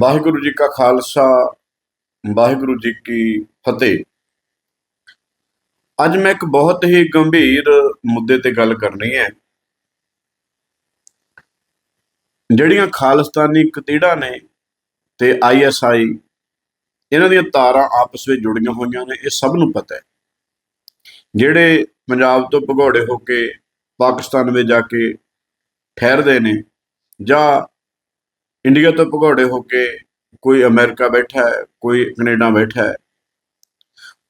ਵਾਹਿਗੁਰੂ ਜੀ ਕਾ ਖਾਲਸਾ, ਵਾਹਿਗੁਰੂ ਜੀ ਕੀ ਫਤਿਹ। ਅੱਜ ਮੈਂ ਇੱਕ ਬਹੁਤ ਹੀ ਗੰਭੀਰ ਮੁੱਦੇ ਤੇ ਗੱਲ ਕਰਨੀ ਹੈ। ਜਿਹੜੀਆਂ ਖਾਲਿਸਤਾਨੀ ਕਤੀੜਾਂ ਨੇ ਤੇ ਆਈਐਸਆਈ ਇਹਨਾਂ ਦੀਆਂ ਤਾਰਾਂ ਆਪਸ ਵਿੱਚ ਜੁੜੀਆਂ ਹੋਈਆਂ ਨੇ, ਇਹ ਸਭ ਨੂੰ ਪਤਾ ਹੈ। ਜਿਹੜੇ ਪੰਜਾਬ ਤੋਂ ਭਗੌੜੇ ਹੋ ਕੇ ਪਾਕਿਸਤਾਨ ਵਿੱਚ ਜਾ ਕੇ ਠਹਿਰਦੇ ਨੇ ਜਾਂ ਇੰਡੀਆ ਤੋਂ ਭਗੌੜੇ ਹੋ ਕੇ ਕੋਈ ਅਮਰੀਕਾ ਬੈਠਾ ਹੈ, ਕੋਈ ਕੈਨੇਡਾ ਬੈਠਾ ਹੈ।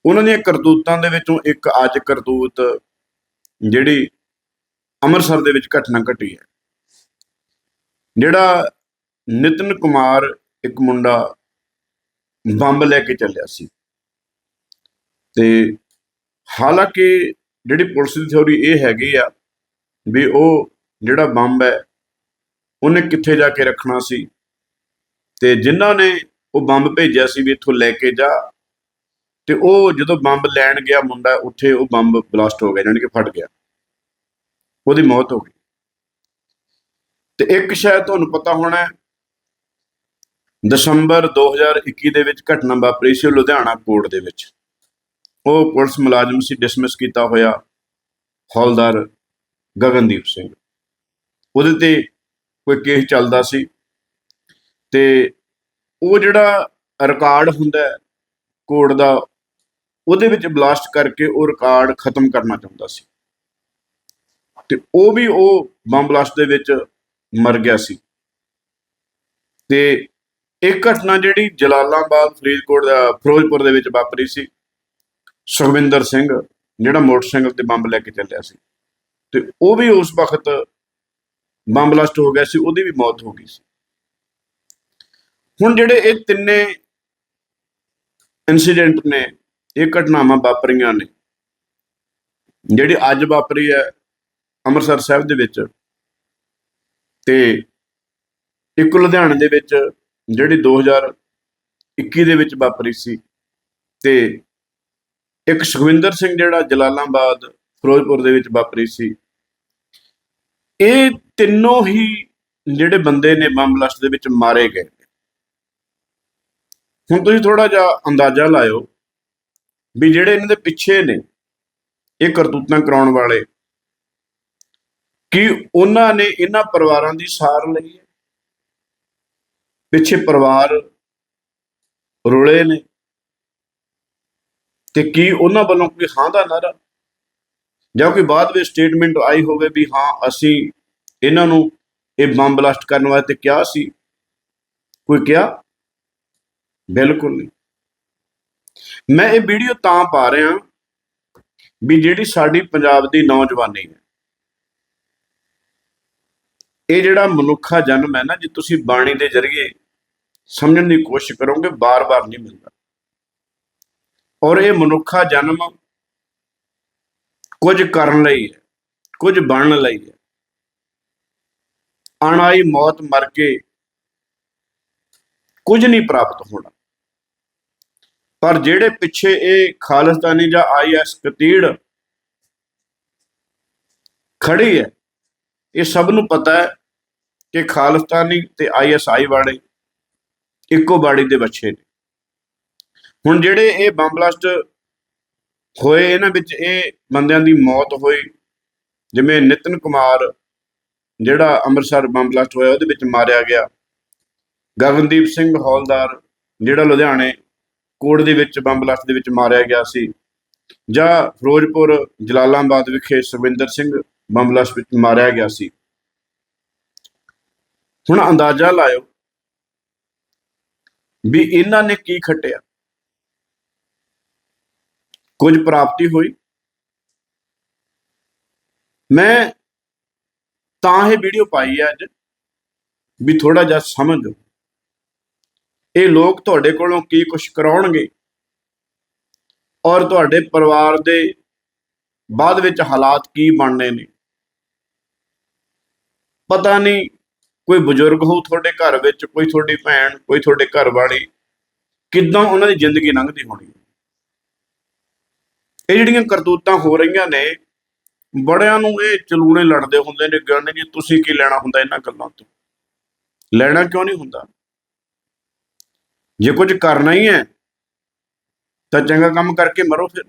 ਉਹਨਾਂ ਦੀਆਂ ਕਰਤੂਤਾਂ ਦੇ ਵਿੱਚੋਂ ਇੱਕ ਅੱਜ ਕਰਤੂਤ ਜਿਹੜੀ ਅੰਮ੍ਰਿਤਸਰ ਦੇ ਵਿੱਚ ਘਟਨਾ ਘਟੀ ਹੈ। ਜਿਹੜਾ ਨਿਤਨ ਕੁਮਾਰ ਇੱਕ ਮੁੰਡਾ ਬੰਬ ਲੈ ਕੇ ਚੱਲਿਆ ਸੀ। ਤੇ ਹਾਲਾਂਕਿ ਜਿਹੜੀ ਪੁਲਿਸ ਦੀ ਥਿਉਰੀ ਇਹ ਹੈਗੀ ਆ ਵੀ ਉਹ ਜਿਹੜਾ ਬੰਬ ਹੈ, ਉਹਨੇ ਕਿੱਥੇ ਜਾ ਕੇ ਰੱਖਣਾ ਸੀ? ਤੇ ਜਿਨ੍ਹਾਂ ਨੇ ਉਹ ਬੰਬ ਭੇਜਿਆ ਸੀ ਵੀ ਇੱਥੋਂ ਲੈ ਕੇ ਜਾ ਤੇ ਉਹ ਜਦੋਂ ਬੰਬ ਲੈਣ ਗਿਆ ਮੁੰਡਾ ਉੱਥੇ ਉਹ ਬੰਬ ਬਲਾਸਟ ਹੋ ਗਿਆ ਜਾਣੀ ਕਿ ਫਟ ਗਿਆ। ਉਹਦੀ ਮੌਤ ਹੋ ਗਈ। ਤੇ ਇੱਕ ਸ਼ਾਇਦ ਤੁਹਾਨੂੰ ਪਤਾ ਹੋਣਾ ਹੈ, ਦਸੰਬਰ 2021 ਦੇ ਵਿੱਚ ਘਟਨਾ ਵਾਪਰੀ ਸੀ ਲੁਧਿਆਣਾ ਕੋਰਟ ਦੇ ਵਿੱਚ। ਉਹ ਪੁਲਿਸ ਮੁਲਾਜ਼ਮ ਸੀ ਡਿਸਮਿਸ ਕੀਤਾ ਹੋਇਆ ਹੌਲਦਾਰ ਗਗਨਦੀਪ ਸਿੰਘ। ਉਹਦੇ ਤੇ ਕੋਈ ਕੇਸ ਚੱਲਦਾ ਸੀ। ਤੇ ਉਹ ਜਿਹੜਾ ਰਿਕਾਰਡ ਹੁੰਦਾ ਹੈ ਦਾ, ਉਹਦੇ ਵਿੱਚ ਬਲਾਸਟ ਕਰਕੇ ਉਹ ਰਿਕਾਰਡ ਖਤਮ ਕਰਨਾ ਚਾਹੁੰਦਾ ਸੀ। ਤੇ ਉਹ ਵੀ ਉਹ ਬੰਬ ਬਲਾਸਟ ਦੇ ਵਿੱਚ ਮਰ ਗਿਆ ਸੀ। ਤੇ ਇੱਕ ਘਟਨਾ ਜਿਹੜੀ ਜਲਾਲਾਬਾਦ ਫਰੀਦਕੋਟ ਦਾ, ਫਿਰੋਜ਼ਪੁਰ ਦੇ ਵਿੱਚ ਵਾਪਰੀ ਸੀ, ਸੁਖਵਿੰਦਰ ਸਿੰਘ, ਜਿਹੜਾ ਮੋਟਰਸਾਈਕਲ ਤੇ ਬੰਬ ਲੈ ਕੇ ਚੱਲਿਆ ਸੀ। ਤੇ ਉਹ ਵੀ ਉਸ ਵਕਤ ਬੰਬ ਬਲਾਸਟ ਹੋ ਗਿਆ ਸੀ, ਉਹਦੀ ਵੀ ਮੌਤ ਹੋ ਗਈ ਸੀ। ਹੁਣ ਜਿਹੜੇ ਇਹ ਤਿੰਨੇ ਇਨਸੀਡੈਂਟ ਨੇ, ਇਹ ਘਟਨਾਵਾਂ ਵਾਪਰੀਆਂ ਨੇ। ਜਿਹੜੀ ਅੱਜ ਵਾਪਰੀ ਹੈ ਅੰਮ੍ਰਿਤਸਰ ਸਾਹਿਬ ਦੇ ਵਿੱਚ ਤੇ ਇੱਕ ਲੁਧਿਆਣੇ ਦੇ ਵਿੱਚ ਜਿਹੜੀ 2021 ਦੇ ਵਿੱਚ ਵਾਪਰੀ ਸੀ ਤੇ ਇੱਕ ਸੁਖਵਿੰਦਰ ਸਿੰਘ ਜਿਹੜਾ ਜਲਾਲਾਬਾਦ, ਫਿਰੋਜ਼ਪੁਰ ਦੇ ਵਿੱਚ ਵਾਪਰੀ ਸੀ। ਇਹ ਤਿੰਨੋਂ ਹੀ ਜਿਹੜੇ ਬੰਦੇ ਨੇ ਬੰਬ ਬਲਾਸਟ ਦੇ ਵਿੱਚ ਮਾਰੇ ਗਏ। ਹੁਣ ਤੁਸੀਂ ਥੋੜਾ ਜਿਹਾ ਅੰਦਾਜ਼ਾ ਲਾਇਓ ਵੀ ਜਿਹੜੇ ਇਹਨਾਂ ਦੇ ਪਿੱਛੇ ਨੇ, ਇਹ ਕਰਤੂਤਾਂ ਕਰਾਉਣ ਵਾਲੇ, ਕੀ ਉਹਨਾਂ ਨੇ ਇਹਨਾਂ ਪਰਿਵਾਰਾਂ ਦੀ ਸਾਰ ਲਈ ਹੈ? ਪਿੱਛੇ ਪਰਿਵਾਰ ਰੁਲੇ ਨੇ ਤੇ ਕੀ ਉਹਨਾਂ ਵੱਲੋਂ ਕੋਈ ਹਾਂ ਦਾ ਨਾਰਾ ਜਾਂ ਕੋਈ ਬਾਅਦ ਵਿੱਚ ਸਟੇਟਮੈਂਟ ਆਈ ਹੋਵੇ ਵੀ ਹਾਂ, ਅਸੀਂ ਇਹਨਾਂ ਨੂੰ ਇਹ ਬੰਬ ਬਲਾਸਟ ਕਰਨ ਵਾਸਤੇ ਕਿਹਾ ਸੀ? ਕੋਈ ਕਿਹਾ? ਬਿਲਕੁਲ ਨਹੀਂ। ਮੈਂ ਇਹ ਵੀਡੀਓ ਤਾਂ ਪਾ ਰਿਹਾ ਵੀ ਜਿਹੜੀ ਸਾਡੀ ਪੰਜਾਬ ਦੀ ਨੌਜਵਾਨੀ ਹੈ। ਇਹ ਜਿਹੜਾ ਮਨੁੱਖਾ ਜਨਮ ਹੈ ਨਾ, ਜੇ ਤੁਸੀਂ ਬਾਣੀ ਦੇ ਜ਼ਰੀਏ ਸਮਝਣ ਦੀ ਕੋਸ਼ਿਸ਼ ਕਰੋਗੇ, ਬਾਰ-ਬਾਰ ਨਹੀਂ ਮਿਲਦਾ। ਔਰ ਇਹ ਮਨੁੱਖਾ ਜਨਮ ਕੁਝ ਕਰਨ ਲਈ ਹੈ, ਕੁਝ ਬਣਨ ਲਈ ਹੈ। ਆਣਾਈ ਮੌਤ ਮਰ ਕੇ ਕੁਝ ਨਹੀਂ ਪ੍ਰਾਪਤ ਹੋਣਾ। ਪਰ ਜਿਹੜੇ ਪਿੱਛੇ ਇਹ ਖਾਲਿਸਤਾਨੀ ਜਾਂ ਆਈਐਸ ਕਤੀੜ ਖੜੀ ਹੈ, ਇਹ ਸਭ ਨੂੰ ਪਤਾ ਹੈ ਕਿ ਖਾਲਿਸਤਾਨੀ ਤੇ ਆਈਐਸਆਈ ਵਾਲੇ ਇੱਕੋ ਬਾੜੀ ਦੇ ਬੱਚੇ ਨੇ। ਹੁਣ ਜਿਹੜੇ ਇਹ ਬੰਬ ਬਲਾਸਟ ਹੋਏ, ਇਹਨਾਂ ਵਿੱਚ ਇਹ ਬੰਦਿਆਂ ਦੀ ਮੌਤ ਹੋਈ, ਜਿਵੇਂ ਨਿਤਨ ਕੁਮਾਰ ਜਿਹੜਾ ਅੰਮ੍ਰਿਤਸਰ ਬੰਬ ਬਲਾਸਟ ਹੋਇਆ, ਉਹਦੇ ਵਿੱਚ ਮਾਰਿਆ ਗਿਆ। ਗਗਨਦੀਪ ਸਿੰਘ ਹੌਲਦਾਰ ਜਿਹੜਾ ਲੁਧਿਆਣੇ ਕੋਟ ਦੇ ਵਿੱਚ ਬੰਬ ਬਲਾਸਟ ਦੇ ਵਿੱਚ ਮਾਰਿਆ ਗਿਆ ਸੀ। ਜਾਂ ਫਿਰੋਜ਼ਪੁਰ ਜਲਾਲਾਬਾਦ ਵਿਖੇ ਸੁਖਵਿੰਦਰ ਸਿੰਘ ਬੰਬ ਬਲਾਸਟ ਵਿੱਚ ਮਾਰਿਆ ਗਿਆ ਸੀ। ਹੁਣ ਅੰਦਾਜ਼ਾ ਲਾਇਓ ਵੀ ਇਹਨਾਂ ਨੇ ਕੀ ਖੱਟਿਆ। ਕੁਝ ਪ੍ਰਾਪਤੀ ਹੋਈ। ਮੈਂ ਤਾਂ ਇਹ ਵੀਡੀਓ ਪਾਈ ਹੈ ਅੱਜ ਵੀ ਥੋੜਾ ਜਿਹਾ ਸਮਝੋ ਇਹ ਲੋਕ ਤੁਹਾਡੇ ਕੋਲੋਂ ਕੀ ਕੁਝ ਕਰਾਉਣਗੇ? ਔਰ ਤੁਹਾਡੇ ਪਰਿਵਾਰ ਦੇ ਬਾਅਦ ਵਿੱਚ ਹਾਲਾਤ ਕੀ ਬਣਨੇ ਨੇ? ਪਤਾ ਨਹੀਂ, ਕੋਈ ਬਜ਼ੁਰਗ ਹੋ ਤੁਹਾਡੇ ਘਰ ਵਿੱਚ, ਕੋਈ ਤੁਹਾਡੀ ਭੈਣ, ਕੋਈ ਤੁਹਾਡੇ ਘਰ ਵਾਲੀ ਕਿੱਦਾਂ ਉਹਨਾਂ ਦੀ ਜ਼ਿੰਦਗੀ ਲੰਘਦੀ ਹੋਣੀ? ਇਹ ਜਿਹੜੀਆਂ ਕਰਤੂਤਾਂ ਹੋ ਰਹੀਆਂ ਨੇ, ਬੜਿਆਂ ਨੂੰ ਇਹ ਚਲੂਣੇ ਲੜਦੇ ਹੁੰਦੇ ਨੇ, ਕਹਿੰਦੇ ਜੀ ਤੁਸੀਂ ਕੀ ਲੈਣਾ ਹੁੰਦਾ ਇਹਨਾਂ ਗੱਲਾਂ ਤੋਂ? ਲੈਣਾ ਕਿਉਂ ਨਹੀਂ ਹੁੰਦਾ? ਜੇ ਕੁਝ ਕਰਨਾ ਹੀ ਹੈ, ਤਾਂ ਚੰਗਾ ਕੰਮ ਕਰਕੇ ਮਰੋ ਫਿਰ।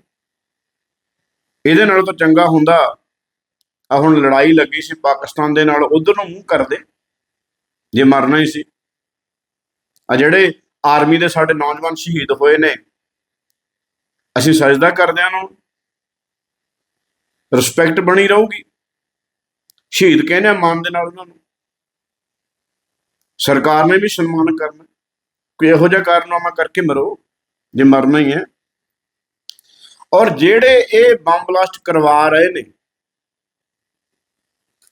ਇਹਦੇ ਨਾਲ ਤਾਂ ਚੰਗਾ ਹੁੰਦਾ ਆ ਹੁਣ ਲੜਾਈ ਲੱਗੀ ਸੀ ਪਾਕਿਸਤਾਨ ਦੇ ਨਾਲ, ਉਧਰ ਨੂੰ ਮੂੰਹ ਕਰਦੇ ਜੇ ਮਰਨਾ ਹੀ ਸੀ। ਆ ਜਿਹੜੇ ਆਰਮੀ ਦੇ ਸਾਡੇ ਨੌਜਵਾਨ ਸ਼ਹੀਦ ਹੋਏ ਨੇ, ਅਸੀਂ ਸਜਦਾ ਕਰਦੇ ਹਾਂ ਨੂੰ ਰਿਸਪੈਕਟ ਬਣੀ ਰਹੂਗੀ। ਸ਼ਹੀਦ ਕਹਿੰਦੇ ਆ ਮਾਨ ਦੇ ਨਾਲ ਉਹਨਾਂ ਨੂੰ। ਸਰਕਾਰ ਨੇ ਵੀ ਸਨਮਾਨ ਕਰਨਾ। ਕੋਈ ਇਹੋ ਜਿਹਾ ਕਾਰਨਾਮਾ ਕਰਕੇ ਮਰੋ, ਜੇ ਮਰਨਾ ਹੀ ਹੈ। ਔਰ ਜਿਹੜੇ ਇਹ ਬੰਬ ਬਲਾਸਟ ਕਰਵਾ ਰਹੇ ਨੇ,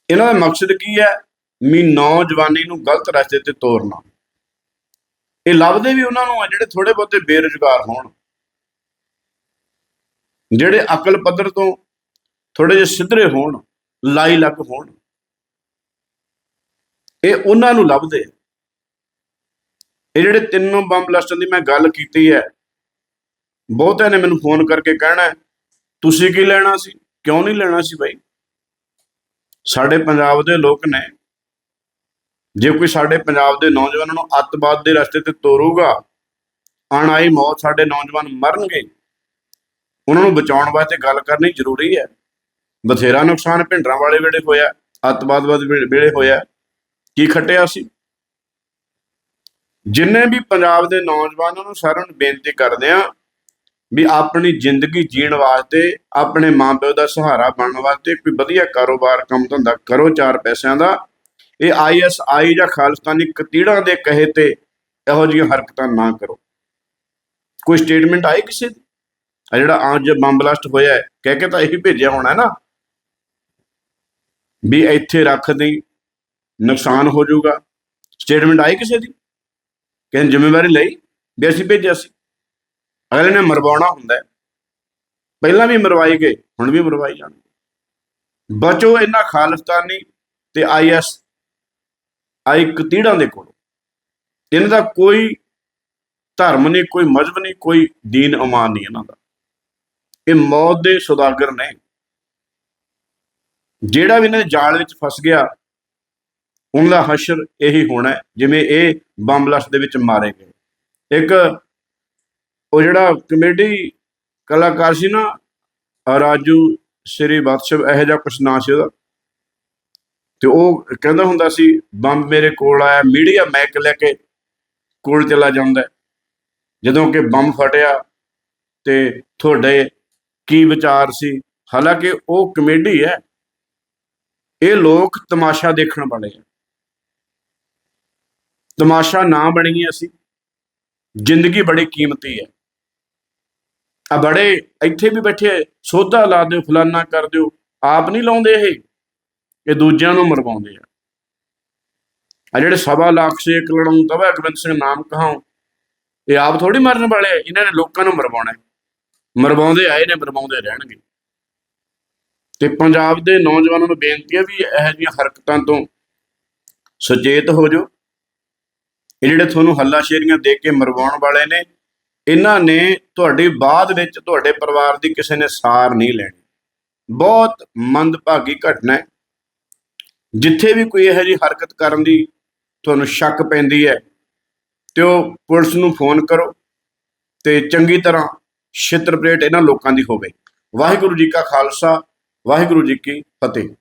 ਇਹਨਾਂ ਦਾ ਮਕਸਦ ਕੀ ਹੈ? ਮੀ ਨੌਜਵਾਨੀ ਨੂੰ ਗਲਤ ਰਸਤੇ ਤੇ ਤੋਰਨਾ। ਇਹ ਲੱਭਦੇ ਵੀ ਉਹਨਾਂ ਨੂੰ ਆ ਜਿਹੜੇ ਥੋੜੇ ਬਹੁਤੇ ਬੇਰੁਜ਼ਗਾਰ ਹੋਣ। ਜਿਹੜੇ ਅਕਲ ਪੱਧਰ ਤੋਂ ਥੋੜੇ ਜਿਹੇ ਸਿੱਧਰੇ ਹੋਣ, ਲਾਈ ਲੱਗ ਹੋਣ, ਇਹ ਉਹਨਾਂ ਨੂੰ ਲੱਭਦੇ ਆ। ਇਹ ਜਿਹੜੇ ਤਿੰਨੋਂ ਬੰਬ ਬਲਾਸਟਾਂ ਦੀ ਮੈਂ ਗੱਲ ਕੀਤੀ ਹੈ, ਬਹੁਤਿਆਂ ਨੇ ਮੈਨੂੰ ਫੋਨ ਕਰਕੇ ਕਹਿਣਾ ਤੁਸੀਂ ਕੀ ਲੈਣਾ ਸੀ? ਕਿਉਂ ਨਹੀਂ ਲੈਣਾ ਸੀ ਬਾਈ? ਸਾਡੇ ਪੰਜਾਬ ਦੇ ਲੋਕ ਨੇ, ਜੇ ਕੋਈ ਸਾਡੇ ਪੰਜਾਬ ਦੇ ਨੌਜਵਾਨਾਂ ਨੂੰ ਅੱਤਵਾਦ ਦੇ ਰਸਤੇ ਤੇ ਤੋਰੂਗਾ ਆਈ ਮੌਤ ਸਾਡੇ ਨੌਜਵਾਨ ਮਰਨਗੇ, ਉਹਨਾਂ ਨੂੰ ਬਚਾਉਣ ਵਾਸਤੇ ਗੱਲ ਕਰਨੀ ਜ਼ਰੂਰੀ ਹੈ। ਬਥੇਰਾ ਨੁਕਸਾਨ ਭਿੰਡਰਾਂ ਵਾਲੇ ਵੇਲੇ ਹੋਇਆ, ਅੱਤਵਾਦ ਵੇਲੇ ਹੋਇਆ, ਕੀ ਖੱਟਿਆ ਸੀ? ਜਿੰਨੇ ਵੀ ਪੰਜਾਬ ਦੇ ਨੌਜਵਾਨਾਂ ਨੂੰ ਸਾਰਿਆਂ ਨੂੰ ਬੇਨਤੀ ਕਰਦੇ ਆ ਵੀ ਆਪਣੀ ਜ਼ਿੰਦਗੀ ਜੀਣ ਵਾਸਤੇ ਆਪਣੇ ਮਾਪਿਓ ਦਾ ਸਹਾਰਾ ਬਣਨ ਵਾਸਤੇ ਕੋਈ ਵਧੀਆ ਕਾਰੋਬਾਰ ਕੰਮ ਧੰਦਾ ਕਰੋ ਚਾਰ ਪੈਸਿਆਂ ਦਾ। ਇਹ ਆਈਐਸਆਈ ਜਾਂ ਖਾਲਿਸਤਾਨੀ ਕਤੀੜਾਂ ਦੇ ਕਹੇ ਤੇ ਇਹੋ ਜਿਹੀਆਂ ਹਰਕਤਾਂ ਨਾ ਕਰੋ। ਕੋਈ ਸਟੇਟਮੈਂਟ ਆਈ ਕਿਸੇ ਦੀ? ਆ ਜਿਹੜਾ ਅੱਜ ਬੰਬ ਬਲਾਸਟ ਹੋਇਆ ਹੈ, ਕਹਿ ਕੇ ਤਾਂ ਇਹੀ ਭੇਜਿਆ ਹੋਣਾ ਨਾ ਵੀ ਇੱਥੇ ਰੱਖ ਦੇਈ ਨੁਕਸਾਨ ਹੋ ਜਾਊਗਾ। ਸਟੇਟਮੈਂਟ ਆਈ ਕਿਸੇ ਦੀ? ਕਹਿੰਦੇ ਜ਼ਿੰਮੇਵਾਰੀ ਲਈ, ਵੀ ਅਸੀਂ ਭੇਜਿਆ ਸੀ। ਅਗਲੇ ਨੇ ਮਰਵਾਉਣਾ ਹੁੰਦਾ ਪਹਿਲਾਂ ਵੀ ਮਰਵਾਈ ਗਏ, ਹੁਣ ਵੀ ਮਰਵਾਈ ਜਾਣਗੇ। ਬਚੋ ਇਹਨਾਂ ਖਾਲਿਸਤਾਨੀ ਤੇ ਆਈਐਸ ਆਈ ਕਤੀੜਾਂ ਦੇ ਕੋਲ। ਇਹਨਾਂ ਦਾ ਕੋਈ ਧਰਮ ਨਹੀਂ, ਕੋਈ ਮਜ਼ਹਬ ਨਹੀਂ, ਕੋਈ ਦੀਨ ਅਮਾਨ ਨਹੀਂ ਇਹਨਾਂ ਦਾ। ਇਹ ਮੌਤ ਦੇ ਸੁਦਾਗਰ ਨੇ। ਜਿਹੜਾ ਵੀ ਇਹਨਾਂ ਦੇ ਜਾਲ ਵਿੱਚ ਫਸ ਗਿਆ ਉਹਨਾਂ ਦਾ ਹਸ਼ਰ ਇਹੀ ਹੋਣਾ ਜਿਵੇਂ ਇਹ ਬੰਬ ਬਲਾਸਟ ਦੇ ਵਿੱਚ ਮਾਰੇ ਗਏ। ਇੱਕ ਉਹ ਜਿਹੜਾ ਕਮੇਡੀ ਕਲਾਕਾਰ ਸੀ ਨਾ ਰਾਜੂ ਸ਼੍ਰੀ ਬਖਸ਼ਵ ਇਹੋ ਜਿਹਾ ਕੁਛ ਨਾਂ ਸੀ ਉਹਦਾ। ਤੇ ਉਹ ਕਹਿੰਦਾ ਹੁੰਦਾ ਸੀ, ਬੰਬ ਮੇਰੇ ਕੋਲ ਆਇਆ, ਮੀਡੀਆ ਮੈਕ ਲੈ ਕੇ ਕੋਲ ਚਲਾ ਜਾਂਦਾ ਜਦੋਂ ਕਿ ਬੰਬ ਫਟਿਆ ਤੇ ਤੁਹਾਡੇ ਕੀ ਵਿਚਾਰ ਸੀ? ਹਾਲਾਂਕਿ ਉਹ ਕਮੇਡੀ ਹੈ, ਇਹ ਲੋਕ ਤਮਾਸ਼ਾ ਦੇਖਣ ਵਾਲੇ ਆ। ਤਮਾਸ਼ਾ ਨਾ ਬਣੀਏ ਅਸੀਂ, ਜ਼ਿੰਦਗੀ ਬੜੀ ਕੀਮਤੀ ਹੈ। ਆ ਬੜੇ ਇੱਥੇ ਵੀ ਬੈਠੇ ਸੋਧਾ ਲਾ ਦਿਓ, ਫਲਾਨਾ ਕਰ ਦਿਓ, ਆਪ ਨਹੀਂ ਲਾਉਂਦੇ ਇਹ ਇਹ ਦੂਜਿਆਂ ਨੂੰ ਮਰਵਾਉਂਦੇ ਆ। ਆ ਜਿਹੜੇ ਸਵਾ ਲੱਖ ਸੇ ਇੱਕ ਲੜਾਉਂ ਤਵਾ ਅਗਵਿੰਦ ਸਿੰਘ ਨਾਮ ਕਹਾਉ, ਇਹ ਆਪ ਥੋੜੀ ਮਰਨ ਵਾਲੇ ਆ, ਇਹਨਾਂ ਨੇ ਲੋਕਾਂ ਨੂੰ ਮਰਵਾਉਣਾ ਮਰਵਾਉਂਦੇ ਆਏ ਨੇ, ਮਰਵਾਉਂਦੇ ਰਹਿਣਗੇ। ਤੇ ਪੰਜਾਬ ਦੇ ਨੌਜਵਾਨਾਂ ਨੂੰ ਬੇਨਤੀ ਹੈ ਵੀ ਇਹੋ ਜਿਹੀਆਂ ਹਰਕਤਾਂ ਤੋਂ ਸੁਚੇਤ ਹੋ ਜਾਓ। ਇਹ ਜਿਹੜੇ ਤੁਹਾਨੂੰ ਹੱਲਾਸ਼ੇਰੀਆਂ ਦੇ ਕੇ ਮਰਵਾਉਣ ਵਾਲੇ ਨੇ, ਇਹਨਾਂ ਨੇ ਤੁਹਾਡੀ ਬਾਅਦ ਵਿੱਚ ਤੁਹਾਡੇ ਪਰਿਵਾਰ ਦੀ ਕਿਸੇ ਨੇ ਸਾਰ ਨਹੀਂ ਲੈਣੀ। ਬਹੁਤ ਮੰਦਭਾਗੀ ਘਟਨਾ ਹੈ। ਜਿੱਥੇ ਵੀ ਕੋਈ ਇਹੋ ਜਿਹੀ ਹਰਕਤ ਕਰਨ ਦੀ ਤੁਹਾਨੂੰ ਸ਼ੱਕ ਪੈਂਦੀ ਹੈ, ਤੇ ਉਹ ਪੁਲਿਸ ਨੂੰ ਫੋਨ ਕਰੋ ਤੇ ਚੰਗੀ ਤਰ੍ਹਾਂ ਛਿੱਤਰ ਪਲੇਟ ਇਹਨਾਂ ਲੋਕਾਂ ਦੀ ਹੋਵੇ। ਵਾਹਿਗੁਰੂ ਜੀ ਕਾ ਖਾਲਸਾ, ਵਾਹਿਗੁਰੂ ਜੀ ਕੀ ਫਤਿਹ।